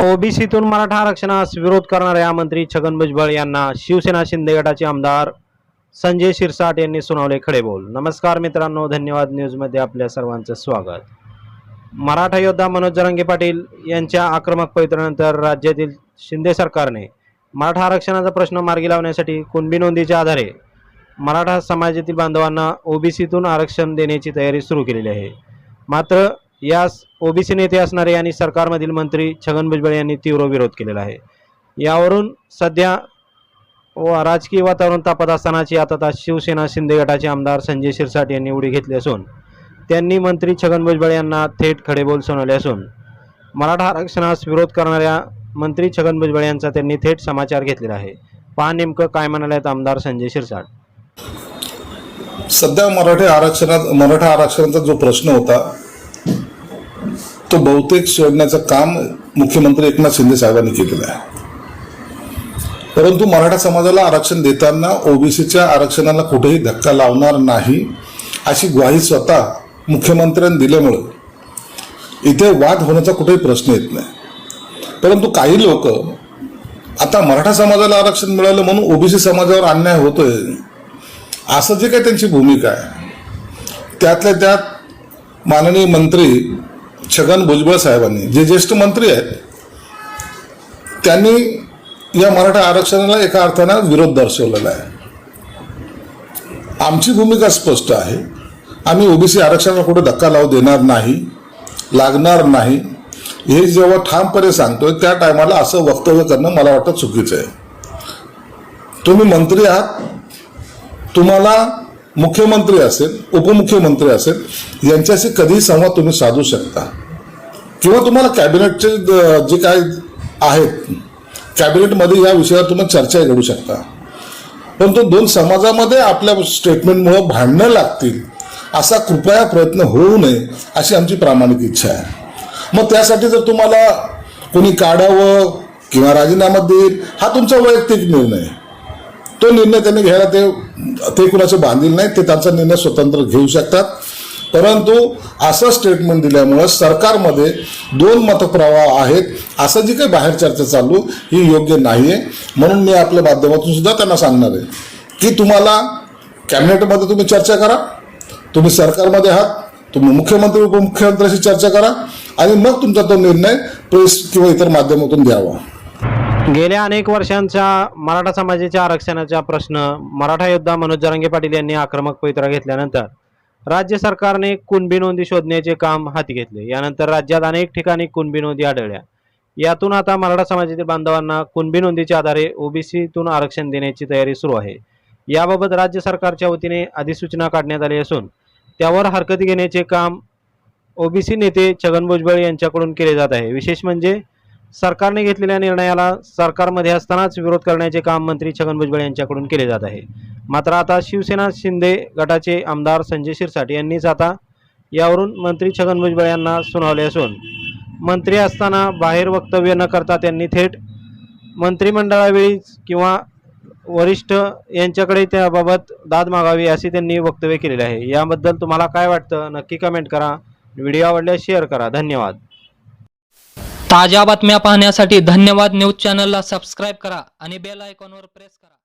ओबीसीतून मराठा आरक्षणास विरोध करणाऱ्या मंत्री छगन भुजबळ यांना शिवसेना शिंदे गटाचे आमदार संजय शिरसाट यांनी सुनावले खडे बोल नमस्कार मित्रांनो धन्यवाद न्यूजमध्ये आपल्या सर्वांचं स्वागत. मराठा योद्धा मनोज जरांगे पाटील यांच्या आक्रमक पवित्र्यानंतर राज्यातील शिंदे सरकारने मराठा आरक्षणाचा प्रश्न मार्गी लावण्यासाठी कुणबी नोंदीच्या आधारे मराठा समाजातील बांधवांना ओबीसीतून आरक्षण देण्याची तयारी सुरू केलेली आहे. मात्र यास ओबीसी नेते असणारे आणि सरकारमधील मंत्री छगन भुजबळ यांनी तीव्र विरोध केलेला आहे. यावरून सध्या व राजकीय वातावरण तापत असतानाची आता शिवसेना शिंदे गटाचे आमदार संजय शिरसाट यांनी उडी घेतली असून त्यांनी मंत्री छगन भुजबळ यांना थेट खडेबोल सुनावले असून मराठा आरक्षणास विरोध करणाऱ्या मंत्री छगन भुजबळ यांचा त्यांनी थेट समाचार घेतलेला आहे. पहा नेमकं काय म्हणाले आमदार संजय शिरसाट. सध्या मराठी आरक्षणात मराठा आरक्षणाचा जो प्रश्न होता तो बहुतेक सोडण्याचं काम मुख्यमंत्री एकनाथ शिंदे साहेबांनी केलेलं आहे. परंतु मराठा समाजाला आरक्षण देताना ओबीसीच्या आरक्षणाला कुठेही धक्का लावणार नाही अशी ग्वाही स्वतः मुख्यमंत्र्यांनी दिल्यामुळं इथे वाद होण्याचा कुठेही प्रश्न येत नाही. परंतु काही लोक आता मराठा समाजाला आरक्षण मिळालं म्हणून ओबीसी समाजावर अन्याय होतोय असं जे काही त्यांची भूमिका आहे त्यातल्या त्यात माननीय मंत्री छगन भुजबळ साहेबांनी जे ज्येष्ठ मंत्री आहेत त्यांनी या मराठा आरक्षणाला एका अर्थानं विरोध दर्शवलेला आहे. आमची भूमिका स्पष्ट आहे. आम्ही ओबीसी आरक्षणाला कुठे धक्का लावू देणार नाही लागणार नाही. हे जेव्हा ठामपणे सांगतोय त्या टायमाला असं वक्तव्य करणं मला वाटतं चुकीचं आहे. तुम्ही मंत्री आहात. तुम्हाला मुख्यमंत्री असेल उपमुख्यमंत्री असेल यांच्याशी कधीही संवाद तुम्ही साधू शकता. किंवा तुम्हाला कॅबिनेटचे जे काय आहेत कॅबिनेटमध्ये या विषयावर तुम्ही चर्चा घडू शकता. परंतु दोन समाजामध्ये आपल्या स्टेटमेंटमुळं भांडणं लागतील असा कृपया प्रयत्न होऊ नये अशी आमची प्रामाणिक इच्छा आहे. मग त्यासाठी जर तुम्हाला कोणी काढावं किंवा राजीनामा देईल हा तुमचा वैयक्तिक निर्णय. तो निर्णय त्यांनी घ्यायला ते ते कुणाचे बांधील नाही ते त्यांचा निर्णय स्वतंत्र घेऊ शकतात. परंतु असं स्टेटमेंट दिल्यामुळं सरकारमध्ये दोन मतप्रवाह आहेत. असं जी काही बाहेर चर्चा चालू ही योग्य नाही आहे म्हणून मी आपल्या माध्यमातून सुद्धा त्यांना सांगणार आहे की तुम्हाला कॅबिनेटमध्ये तुम्ही चर्चा करा. तुम्ही सरकारमध्ये आहात. तुम्ही मुख्यमंत्री उपमुख्यमंत्र्यांशी चर्चा करा. आणि मग तुमचा तो निर्णय प्रेस किंवा इतर माध्यमातून द्यावा. गेल्या अनेक वर्षांच्या मराठा समाजाच्या आरक्षणाचा प्रश्न मराठा योद्धा मनोज जरांगे पाटील यांनी आक्रमक पवित्रा घेतल्यानंतर राज्य सरकारने कुणबी नोंदी शोधण्याचे काम हाती घेतले. यानंतर राज्यात अनेक ठिकाणी कुणबी नोंदी आढळल्या. यातून आता मराठा समाजातील बांधवांना कुणबी नोंदीच्या आधारे ओबीसीतून आरक्षण देण्याची तयारी सुरू आहे. याबाबत राज्य सरकारच्या वतीने अधिसूचना काढण्यात आली असून त्यावर हरकत घेण्याचे काम ओबीसी नेते छगन भुजबळ यांच्याकडून केले जात आहे. विशेष म्हणजे सरकारने घेतलेल्या निर्णयाला सरकारमध्ये असतानाच विरोध करण्याचे काम मंत्री छगन भुजबळ यांच्याकडून केले जात आहे. मात्र आता शिवसेना शिंदे गटाचे आमदार संजय शिरसाट यांनीच आता यावरून मंत्री छगन भुजबळ यांना सुनावले असून मंत्री असताना बाहेर वक्तव्य न करता त्यांनी थेट मंत्रिमंडळावेळी किंवा वरिष्ठ यांच्याकडे त्याबाबत दाद मागावी असे त्यांनी वक्तव्य केलेले आहे. याबद्दल तुम्हाला काय वाटतं? नक्की कमेंट करा. व्हिडिओ आवडल्यास शेअर करा. धन्यवाद. ताज्या बातम्या पाहण्यासाठी धन्यवाद न्यूज चॅनलला सबस्क्राईब करा आणि बेल आयकॉनवर प्रेस करा.